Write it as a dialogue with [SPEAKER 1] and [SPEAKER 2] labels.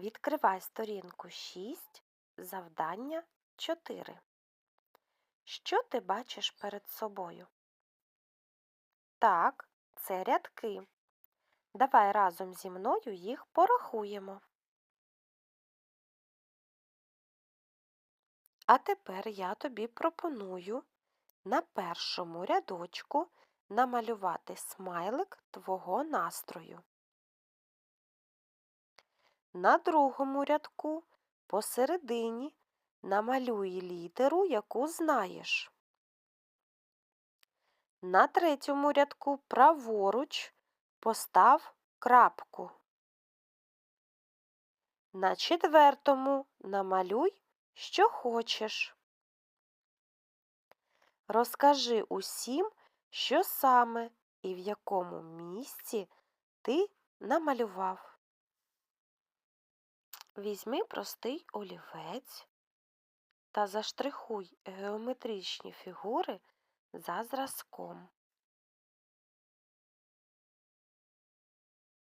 [SPEAKER 1] Відкривай сторінку 6, завдання 4. Що ти бачиш перед собою? Так, це рядки. Давай разом зі мною їх порахуємо. А тепер я тобі пропоную на першому рядочку намалювати смайлик твого настрою. На другому рядку посередині намалюй літеру, яку знаєш. На третьому рядку праворуч постав крапку. На четвертому намалюй, що хочеш. Розкажи усім, що саме і в якому місці ти намалював. Візьми простий олівець та заштрихуй геометричні фігури за зразком.